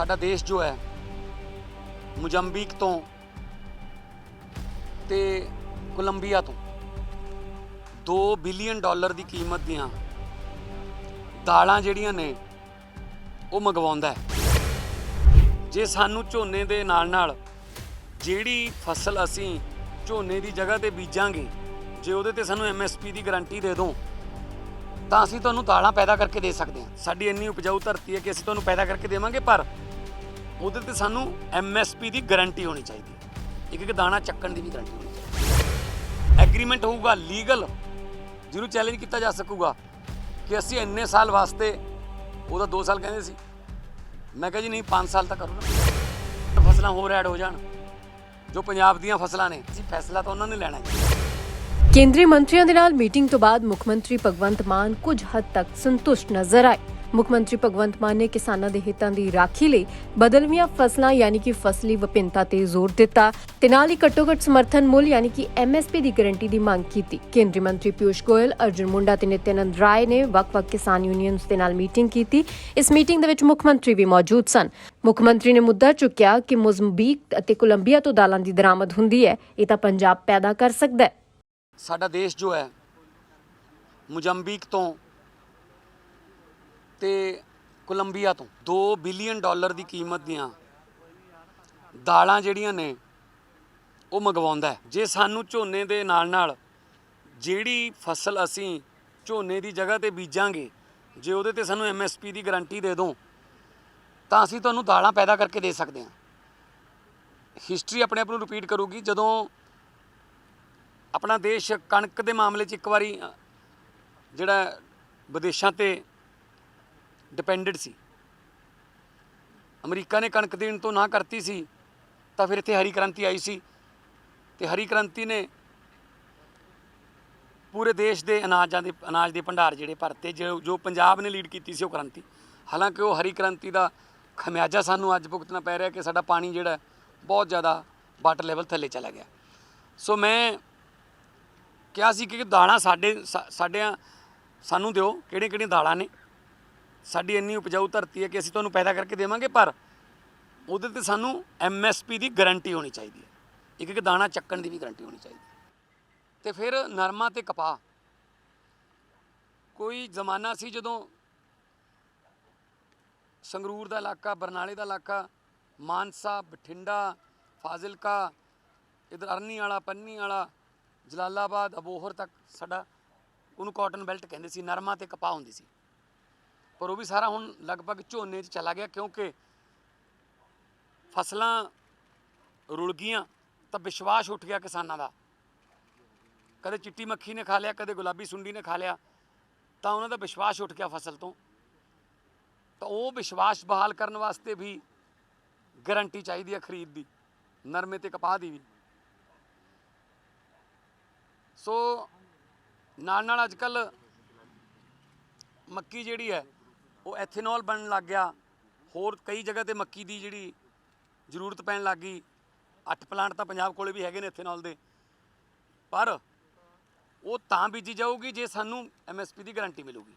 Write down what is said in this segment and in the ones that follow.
ਸਾਡਾ ਦੇਸ਼ ਜੋ ਹੈ, ਮੁਜੰਬੀਕ ਤੋਂ ਤੇ ਕੋਲੰਬੀਆ ਤੋਂ 2 ਬਿਲੀਅਨ ਡਾਲਰ ਦੀ ਕੀਮਤ ਦੀਆਂ ਦਾਲਾਂ ਜਿਹੜੀਆਂ ਨੇ, ਉਹ ਮੰਗਵਾਉਂਦਾ ਜੇ ਸਾਨੂੰ ਝੋਨੇ ਦੇ ਨਾਲ ਨਾਲ ਜਿਹੜੀ ਫਸਲ ਅਸੀਂ ਝੋਨੇ ਦੀ ਜਗ੍ਹਾ ਤੇ ਬੀਜਾਂਗੇ, ਜੇ ਉਹਦੇ ਤੇ ਸਾਨੂੰ ਐਮਐਸਪੀ ਦੀ ਗਾਰੰਟੀ ਦੇ ਦੋ, ਤਾਂ ਅਸੀਂ ਤੁਹਾਨੂੰ ਦਾਲਾਂ ਪੈਦਾ ਕਰਕੇ ਦੇ ਸਕਦੇ ਹਾਂ। ਸਾਡੀ ਇੰਨੀ ਉਪਜਾਊ ਧਰਤੀ ਹੈ ਕਿ ਅਸੀਂ ਤੁਹਾਨੂੰ ਪੈਦਾ ਕਰਕੇ ਦੇਵਾਂਗੇ, ਪਰ ਉਹਦੇ ਤੇ ਸਾਨੂੰ ਐਮਐਸਪੀ ਦੀ ਗਾਰੰਟੀ ਹੋਣੀ ਚਾਹੀਦੀ ਹੈ। ਇੱਕ ਇੱਕ ਦਾਣਾ ਚੱਕਣ ਦੀ ਵੀ ਗਾਰੰਟੀ ਹੋਣੀ ਚਾਹੀਦੀ ਐਗਰੀਮੈਂਟ ਹੋਊਗਾ ਲੀਗਲ ਜਿਹਨੂੰ ਚੈਲੰਜ ਕੀਤਾ ਜਾ ਸਕੂਗਾ ਕਿ ਅਸੀਂ ਇੰਨੇ ਸਾਲ ਵਾਸਤੇ, ਉਹਦਾ 2 ਸਾਲ ਕਹਿੰਦੇ ਸੀ। ਮੈਂ ਕਿਹਾ ਜੀ ਨਹੀਂ 5 ਸਾਲ ਤਾਂ ਕਰੋ ਨਾ। ਫਸਲਾਂ ਹੋਰ ਐਡ ਹੋ ਜਾਣ, ਜੋ ਪੰਜਾਬ ਦੀਆਂ ਫਸਲਾਂ ਨੇ। ਅਸੀਂ ਫੈਸਲਾ ਤਾਂ ਉਹਨਾਂ ਨੇ ਲੈਣਾ ਹੈ ਕੇਂਦਰੀ ਮੰਤਰੀਆਂ ਦੇ ਨਾਲ ਮੀਟਿੰਗ ਤੋਂ ਬਾਅਦ ਮੁੱਖ ਮੰਤਰੀ ਭਗਵੰਤ ਮਾਨ ਕੁਝ ਹੱਦ ਤੱਕ ਸੰਤੁਸ਼ਟ ਨਜ਼ਰ ਆਏ। ਮੁੱਖ ਮੰਤਰੀ ਭਗਵੰਤ ਮਾਨ ਨੇ ਕਿਸਾਨਾਂ ਦੇ ਹਿੱਤਾਂ ਦੀ ਰਾਖੀ ਲਈ ਬਦਲਵੀਆਂ ਫਸਲਾਂ, ਯਾਨੀ ਕਿ ਫਸਲੀ ਵਿਭਿੰਨਤਾ ਤੇ ਜ਼ੋਰ ਦਿੱਤਾ ਤੇ ਨਾਲ ਹੀ ਘੱਟੋ-ਘੱਟ ਸਮਰਥਨ ਮੁੱਲ, ਯਾਨੀ ਕਿ ਐਮਐਸਪੀ ਦੀ ਗਾਰੰਟੀ ਦੀ ਮੰਗ ਕੀਤੀ। ਕੇਂਦਰੀ ਮੰਤਰੀ ਪਿਊਸ਼ ਗੋਇਲ, ਅਰਜੁਨ ਮੁੰਡਾ ਤੇ ਨਿਤਿਆਨੰਦ ਰਾਏ ਨੇ ਵੱਖ-ਵੱਖ ਕਿਸਾਨ ਯੂਨੀਅਨਸ ਦੇ ਨਾਲ ਮੀਟਿੰਗ ਕੀਤੀ। ਇਸ ਮੀਟਿੰਗ ਦੇ ਵਿੱਚ ਮੁੱਖ ਮੰਤਰੀ ਵੀ ਮੌਜੂਦ ਸਨ। ਮੁੱਖ ਮੰਤਰੀ ਨੇ ਮੁੱਦਾ ਚੁੱਕਿਆ ਕਿ ਮੋਜ਼ੰਬੀਕ ਅਤੇ ਕੋਲੰਬੀਆ ਤੋਂ ਦਾਲਾਂ ਦੀ ਦਰਾਮਦ ਹੁੰਦੀ ਹੈ। ਇਹ ਤਾਂ ਪੰਜਾਬ ਪੈਦਾ ਕਰ ਸਕਦਾ ਹੈ। ਸਾਡਾ ਦੇਸ਼ ਜੋ ਹੈ, ਮੁਜੰਬੀਕ ਤੋਂ ਤੇ ਕੋਲੰਬੀਆ ਤੋਂ 2 ਬਿਲੀਅਨ ਡਾਲਰ ਦੀ ਕੀਮਤ ਦੀਆਂ ਦਾਲਾਂ ਜਿਹੜੀਆਂ ਨੇ, ਉਹ ਮੰਗਵਾਉਂਦਾ ਜੇ ਸਾਨੂੰ ਝੋਨੇ ਦੇ ਨਾਲ ਨਾਲ ਜਿਹੜੀ ਫਸਲ ਅਸੀਂ ਝੋਨੇ ਦੀ ਜਗ੍ਹਾ ਤੇ ਬੀਜਾਂਗੇ, ਜੇ ਉਹਦੇ ਤੇ ਸਾਨੂੰ ਐਮਐਸਪੀ ਦੀ ਗਾਰੰਟੀ ਦੇ ਦੋ, ਤਾਂ ਅਸੀਂ ਤੁਹਾਨੂੰ ਦਾਲਾਂ ਪੈਦਾ ਕਰਕੇ ਦੇ ਸਕਦੇ ਹਾਂ। ਹਿਸਟਰੀ ਆਪਣੇ ਆਪ ਨੂੰ ਰਿਪੀਟ ਕਰੂਗੀ। ਜਦੋਂ ਆਪਣਾ ਦੇਸ਼ ਕਣਕ ਦੇ ਮਾਮਲੇ 'ਚ ਇੱਕ ਵਾਰੀ ਜਿਹੜਾ ਵਿਦੇਸ਼ਾਂ ਤੇ ਡਿਪੈਂਡਡ ਸੀ। ਅਮਰੀਕਾ ਨੇ ਕਣਕ ਦੇਣ ਤੋਂ ਨਾ ਕਰਤੀ ਸੀ, ਤਾਂ ਫਿਰ ਇੱਥੇ ਹਰੀ ਕ੍ਰਾਂਤੀ ਆਈ ਸੀ। ਤੇ ਹਰੀ ਕ੍ਰਾਂਤੀ ਨੇ ਪੂਰੇ ਦੇਸ਼ ਦੇ ਅਨਾਜਾਂ ਦੇ, ਅਨਾਜ ਦੇ ਭੰਡਾਰ ਜਿਹੜੇ ਭਰਤੇ, ਜੋ ਪੰਜਾਬ ਨੇ ਲੀਡ ਕੀਤੀ ਸੀ ਉਹ ਕ੍ਰਾਂਤੀ। ਹਾਲਾਂਕਿ ਉਹ ਹਰੀ ਕ੍ਰਾਂਤੀ ਦਾ ਖਮਿਆਜਾ ਸਾਨੂੰ ਅੱਜ ਭੁਗਤਣਾ ਪੈ ਰਿਹਾ ਕਿ ਸਾਡਾ ਪਾਣੀ ਜਿਹੜਾ ਬਹੁਤ ਜ਼ਿਆਦਾ ਵਾਟਰ ਲੈਵਲ ਥੱਲੇ ਚਲਾ ਗਿਆ। ਸੋ ਮੈਂ ਕਿਹਾ ਸੀ ਕਿ ਦਾਣਾ ਸਾਡੇ ਸਾਡਿਆਂ, ਸਾਨੂੰ ਦਿਓ ਕਿਹੜੇ ਕਿਹੜੀਆਂ ਦਾਲਾਂ ਨੇ। ਸਾਡੀ ਇੰਨੀ ਉਪਜਾਊ ਧਰਤੀ ਹੈ ਕਿ ਅਸੀਂ ਤੁਹਾਨੂੰ ਪੈਦਾ ਕਰਕੇ ਦੇਵਾਂਗੇ, ਪਰ ਉਹਦੇ ਤੇ ਸਾਨੂੰ ਐਮਐਸਪੀ ਦੀ ਗਾਰੰਟੀ ਹੋਣੀ ਚਾਹੀਦੀ ਹੈ। ਇੱਕ ਇੱਕ ਦਾਣਾ ਚੱਕਣ ਦੀ ਵੀ ਗਾਰੰਟੀ ਹੋਣੀ ਚਾਹੀਦੀ ਹੈ। ਤੇ ਫਿਰ ਨਰਮਾ ਤੇ ਕਪਾਹ। ਕੋਈ ਜ਼ਮਾਨਾ ਸੀ ਜਦੋਂ ਸੰਗਰੂਰ ਦਾ ਇਲਾਕਾ, ਬਰਨਾਲੇ ਦਾ ਇਲਾਕਾ, ਮਾਨਸਾ, ਬਠਿੰਡਾ, ਫਾਜ਼ਿਲਕਾ, ਇਧਰ ਅਰਨੀ ਵਾਲਾ, ਪੰਨੀ ਵਾਲਾ, ਜਲਾਲਾਬਾਦ, ਅਬੋਹਰ ਤੱਕ ਸਾਡਾ ਉਹਨੂੰ ਕਾਟਨ ਬੈਲਟ ਕਹਿੰਦੇ ਸੀ, ਨਰਮਾ ਤੇ ਕਪਾਹ ਹੁੰਦੀ ਸੀ। ਪਰ ਉਹ ਵੀ ਸਾਰਾ ਹੁਣ ਲਗਭਗ ਝੋਨੇ 'ਚ ਚਲਾ ਗਿਆ ਕਿਉਂਕਿ ਫਸਲਾਂ ਰੁਲ ਗਈਆਂ ਤਾਂ ਵਿਸ਼ਵਾਸ ਉੱਠ ਗਿਆ ਕਿਸਾਨਾਂ ਦਾ। ਕਦੇ ਚਿੱਟੀ ਮੱਖੀ ਨੇ ਖਾ ਲਿਆ, ਕਦੇ ਗੁਲਾਬੀ ਸੁੰਡੀ ਨੇ ਖਾ ਲਿਆ, ਤਾਂ ਉਹਨਾਂ ਦਾ ਵਿਸ਼ਵਾਸ ਉੱਠ ਗਿਆ ਫਸਲ ਤੋਂ। ਤਾਂ ਉਹ ਵਿਸ਼ਵਾਸ ਬਹਾਲ ਕਰਨ ਵਾਸਤੇ ਵੀ ਗਾਰੰਟੀ ਚਾਹੀਦੀ ਹੈ ਖਰੀਦ ਦੀ, ਨਰਮੇ ਤੇ ਕਪਾਹ ਦੀ ਵੀ। ਸੋ ਨਾਲ ਨਾਲ ਅੱਜ ਕੱਲ ਮੱਕੀ ਜਿਹੜੀ ਹੈ ਉਹ ਐਥੇਨੋਲ ਬਣਨ ਲੱਗ ਗਿਆ। ਹੋਰ ਕਈ ਜਗ੍ਹਾ ਤੇ ਮੱਕੀ ਦੀ ਜਿਹੜੀ ਜ਼ਰੂਰਤ ਪੈਣ ਲੱਗ ਗਈ। ਅੱਠ ਪਲਾਂਟ ਤਾਂ ਪੰਜਾਬ ਕੋਲੇ ਵੀ ਹੈਗੇ ਨੇ ਐਥੇਨੋਲ ਦੇ। ਪਰ ਉਹ ਤਾਂ ਬੀਜੀ ਜਾਊਗੀ ਜੇ ਸਾਨੂੰ ਐਮਐਸਪੀ ਦੀ ਗਾਰੰਟੀ ਮਿਲੂਗੀ।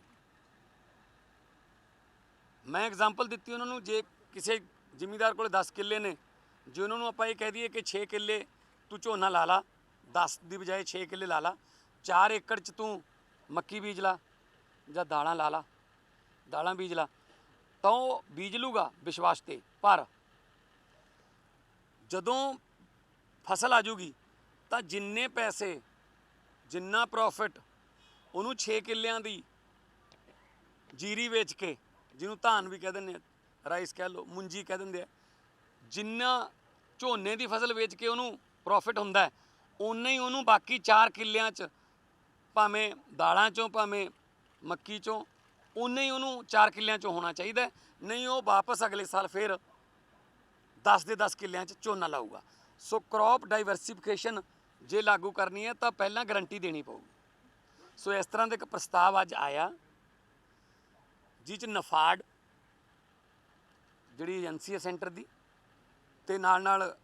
ਮੈਂ ਐਗਜ਼ਾਮਪਲ ਦਿੱਤੀ ਉਹਨਾਂ ਨੂੰ, ਜੇ ਕਿਸੇ ਜ਼ਿਮੀਂਦਾਰ ਕੋਲੇ 10 ਕਿੱਲੇ ਨੇ, ਜੇ ਉਹਨਾਂ ਨੂੰ ਆਪਾਂ ਇਹ ਕਹਿ ਦਈਏ ਕਿ 6 ਕਿੱਲੇ ਤੂੰ ਝੋਨਾ ਲਾ ਲਾ 10 ਦੀ ਬਜਾਏ 6 ਕਿੱਲੇ ਲਾ ਲਾ 4 ਏਕੜ ਚ ਤੂੰ ਮੱਕੀ ਬੀਜ ਲਾ ਜਾਂ ਦਾਲਾਂ ਲਾ ਲਾ ਦਾਲਾਂ ਬੀਜ ਲਾ, ਤਾਂ ਉਹ ਬੀਜ ਲੂਗਾ ਵਿਸ਼ਵਾਸ ਤੇ ਪਰ ਜਦੋਂ ਫਸਲ ਆ ਜੂਗੀ, ਤਾਂ ਜਿੰਨੇ ਪੈਸੇ, ਜਿੰਨਾ ਪ੍ਰੋਫਿਟ ਉਹਨੂੰ 6 ਕਿੱਲਿਆਂ ਦੀ ਜੀਰੀ ਵੇਚ ਕੇ, ਜਿਹਨੂੰ ਧਾਨ ਵੀ ਕਹਿ ਦਿੰਦੇ ਆ, ਰਾਈਸ ਕਹਿ ਲਓ, ਮੁੰਜੀ ਕਹਿ ਦਿੰਦੇ ਆ, ਜਿੰਨਾ ਝੋਨੇ ਦੀ ਫਸਲ ਵੇਚ ਕੇ ਉਹਨੂੰ ਪ੍ਰੋਫਿਟ ਹੁੰਦਾ ਹੈ ਉਨਾ ਹੀ ਉਹਨੂੰ ਬਾਕੀ 4 ਕਿੱਲਿਆਂ 'ਚ, ਭਾਵੇਂ ਦਾਲਾਂ 'ਚੋਂ, ਭਾਵੇਂ ਮੱਕੀ 'ਚੋਂ ਉਨਾ ਹੀ ਉਹਨੂੰ 4 ਕਿੱਲਿਆਂ 'ਚੋਂ ਹੋਣਾ ਚਾਹੀਦਾ ਨਹੀਂ ਉਹ ਵਾਪਸ ਅਗਲੇ ਸਾਲ ਫਿਰ 10 ਦੇ 10 ਕਿੱਲਿਆਂ 'ਚ ਝੋਨਾ ਲਾਊਗਾ। ਸੋ ਕ੍ਰੌਪ ਡਾਈਵਰਸਿਫਿਕੇਸ਼ਨ ਜੇ ਲਾਗੂ ਕਰਨੀ ਹੈ ਤਾਂ ਪਹਿਲਾਂ ਗਾਰੰਟੀ ਦੇਣੀ ਪਊਗੀ। ਸੋ ਇਸ ਤਰ੍ਹਾਂ ਦਾ ਇੱਕ ਪ੍ਰਸਤਾਵ ਅੱਜ ਆਇਆ, ਜਿਹ 'ਚ ਨਫਾਡ ਜਿਹੜੀ ਏਜੰਸੀ ਹੈ ਸੈਂਟਰ ਦੀ ਤੇ ਨਾਲ ਨਾਲ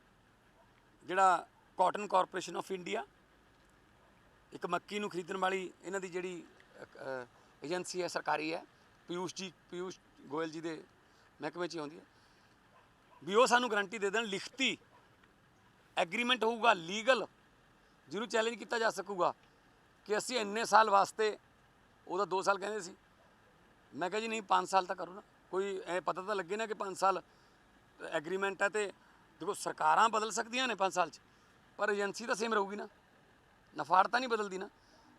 ਜਿਹੜਾ ਕਾਟਨ ਕਾਰਪੋਰੇਸ਼ਨ ਆਫ ਇੰਡੀਆ ਇੱਕ ਮੱਕੀ ਨੂੰ ਖਰੀਦਣ ਵਾਲੀ ਇਹਨਾਂ ਦੀ ਜਿਹੜੀ ਏਜੰਸੀ ਹੈ, ਸਰਕਾਰੀ ਹੈ। ਪਿਊਸ਼ ਜੀ ਪਿਊਸ਼ ਗੋਇਲ ਜੀ ਦੇ ਮਹਿਕਮੇ 'ਚ ਹੀ ਆਉਂਦੀ ਹੈ। ਵੀ ਉਹ ਸਾਨੂੰ ਗਰੰਟੀ ਦੇ ਦੇਣ, ਲਿਖਤੀ ਐਗਰੀਮੈਂਟ ਹੋਊਗਾ, ਲੀਗਲ, ਜਿਹਨੂੰ ਚੈਲੰਜ ਕੀਤਾ ਜਾ ਸਕੂਗਾ ਕਿ ਅਸੀਂ ਇੰਨੇ ਸਾਲ ਵਾਸਤੇ, ਉਹਦਾ 2 ਸਾਲ ਕਹਿੰਦੇ ਸੀ। ਮੈਂ ਕਿਹਾ ਜੀ, ਨਹੀਂ 5 ਸਾਲ ਤਾਂ ਕਰੋ ਨਾ। ਕੋਈ ਇਹ ਪਤਾ ਤਾਂ ਲੱਗੇ ਨਾ ਕਿ 5 ਸਾਲ ਐਗਰੀਮੈਂਟ ਹੈ ਤੇ ਦੇਖੋ, ਸਰਕਾਰਾਂ ਬਦਲ ਸਕਦੀਆਂ ਨੇ 5 ਸਾਲ 'ਚ, ਪਰ ਏਜੰਸੀ ਤਾਂ ਸੇਮ ਰਹੂਗੀ ਨਾ। ਨਫਾੜ ਤਾਂ ਨਹੀਂ ਬਦਲਦੀ ਨਾ।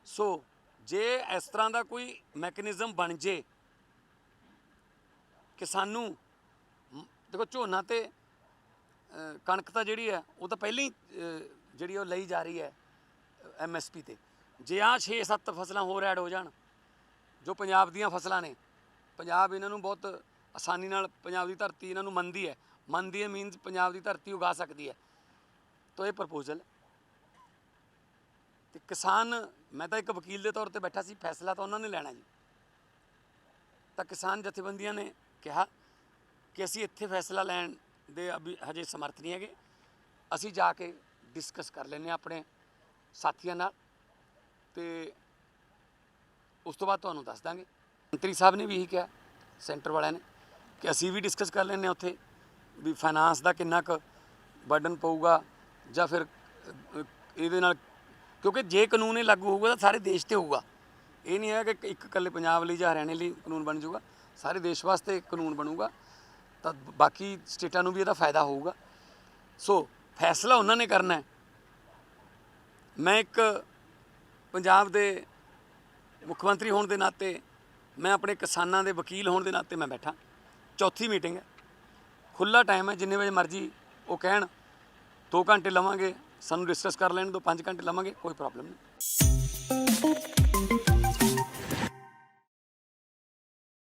ਸੋ ਜੇ ਇਸ ਤਰ੍ਹਾਂ ਦਾ ਕੋਈ ਮੈਕੈਨਿਜ਼ਮ ਬਣ ਜੇ ਕਿ ਸਾਨੂੰ ਦੇਖੋ ਝੋਨਾ ਤੇ ਕਣਕ ਤਾਂ ਜਿਹੜੀ ਹੈ, ਉਹ ਤਾਂ ਪਹਿਲਾਂ ਹੀ ਜਿਹੜੀ ਉਹ ਲਈ ਜਾ ਰਹੀ ਹੈ ਐਮਐਸਪੀ ਤੇ। ਜੇ ਆ 6-7 ਫਸਲਾਂ ਹੋਰ ਐਡ ਹੋ ਜਾਣ, ਜੋ ਪੰਜਾਬ ਦੀਆਂ ਫਸਲਾਂ ਨੇ, ਪੰਜਾਬ ਇਹਨਾਂ ਨੂੰ ਬਹੁਤ ਆਸਾਨੀ ਨਾਲ ਪੰਜਾਬ ਦੀ ਧਰਤੀ ਇਹਨਾਂ ਨੂੰ ਮੰਨਦੀ ਹੈ। ਮੰਨਦੀ ਹੈ ਮੀਨਸ ਪੰਜਾਬ ਦੀ ਧਰਤੀ ਉਗਾ ਸਕਦੀ ਹੈ। ਤਾਂ ਇਹ ਪ੍ਰਪੋਜ਼ਲ ਤੇ ਕਿਸਾਨ, ਮੈਂ ਤਾਂ ਇੱਕ ਵਕੀਲ ਦੇ ਤੌਰ ਤੇ ਬੈਠਾ ਸੀ, ਫੈਸਲਾ ਤਾਂ ਉਹਨਾਂ ਨੇ ਲੈਣਾ ਜੀ। ਤਾਂ ਕਿਸਾਨ ਜਥੇਬੰਦੀਆਂ ਨੇ ਕਿਹਾ ਕਿ ਅਸੀਂ ਇੱਥੇ ਫੈਸਲਾ ਲੈਣ ਦੇ ਅਭੀ, ਹਜੇ ਸਮਰਥ ਨਹੀਂ ਹੈਗੇ। ਅਸੀਂ ਜਾ ਕੇ ਡਿਸਕਸ ਕਰ ਲੈਨੇ ਆਪਣੇ ਸਾਥੀਆਂ ਨਾਲ ਤੇ ਉਸ ਤੋਂ ਬਾਅਦ ਤੁਹਾਨੂੰ ਦੱਸ ਦਾਂਗੇ। ਮੰਤਰੀ ਸਾਹਿਬ ਨੇ ਵੀ ਇਹੀ ਕਿਹਾ, ਸੈਂਟਰ ਵਾਲਿਆਂ ਨੇ, ਕਿ ਅਸੀਂ ਵੀ ਡਿਸਕਸ ਕਰ ਲੈਨੇ ਉੱਥੇ ਵੀ ਫਾਈਨਾਂਸ ਦਾ ਕਿੰਨਾ ਕੁ ਬਰਡਨ ਪਊਗਾ ਜਾਂ ਫਿਰ ਇਹਦੇ ਨਾਲ ਕਿਉਂਕਿ ਜੇ ਕਾਨੂੰਨ ਇਹ ਲਾਗੂ ਹੋਊਗਾ ਤਾਂ ਸਾਰੇ ਦੇਸ਼ ਤੇ ਹੋਊਗਾ। ਇਹ ਨਹੀਂ ਹੈ ਕਿ ਇੱਕ ਇਕੱਲੇ ਪੰਜਾਬ ਲਈ ਜਾਂ ਹਰਿਆਣੇ ਲਈ ਕਾਨੂੰਨ ਬਣ ਜਾਊਗਾ। ਸਾਰੇ ਦੇਸ਼ ਵਾਸਤੇ ਕਾਨੂੰਨ ਬਣੂਗਾ। ਤਾਂ ਬਾਕੀ ਸਟੇਟਾਂ ਨੂੰ ਵੀ ਇਹਦਾ ਫਾਇਦਾ ਹੋਊਗਾ। ਸੋ ਫੈਸਲਾ ਉਹਨਾਂ ਨੇ ਕਰਨਾ ਹੈ। ਮੈਂ ਇੱਕ ਪੰਜਾਬ ਦੇ ਮੁੱਖ ਮੰਤਰੀ ਹੋਣ ਦੇ ਨਾਤੇ ਮੈਂ ਆਪਣੇ ਕਿਸਾਨਾਂ ਦੇ ਵਕੀਲ ਹੋਣ ਦੇ ਨਾਤੇ ਮੈਂ ਬੈਠਾ। ਚੌਥੀ ਮੀਟਿੰਗ ਹੈ। ਖੁੱਲਾ ਟਾਈਮ ਹੈ, ਜਿੰਨੇ ਵਜੇ ਮਰਜ਼ੀ ਉਹ ਕਹਿਣ 2 ਘੰਟੇ ਲਵਾਂਗੇ। ਸਾਨੂੰ ਡਿਸਕਸ ਕਰ ਲੈਣ ਦੋ 5 ਘੰਟੇ ਲਵਾਂਗੇ ਕੋਈ ਪ੍ਰੋਬਲਮ ਨਹੀਂ।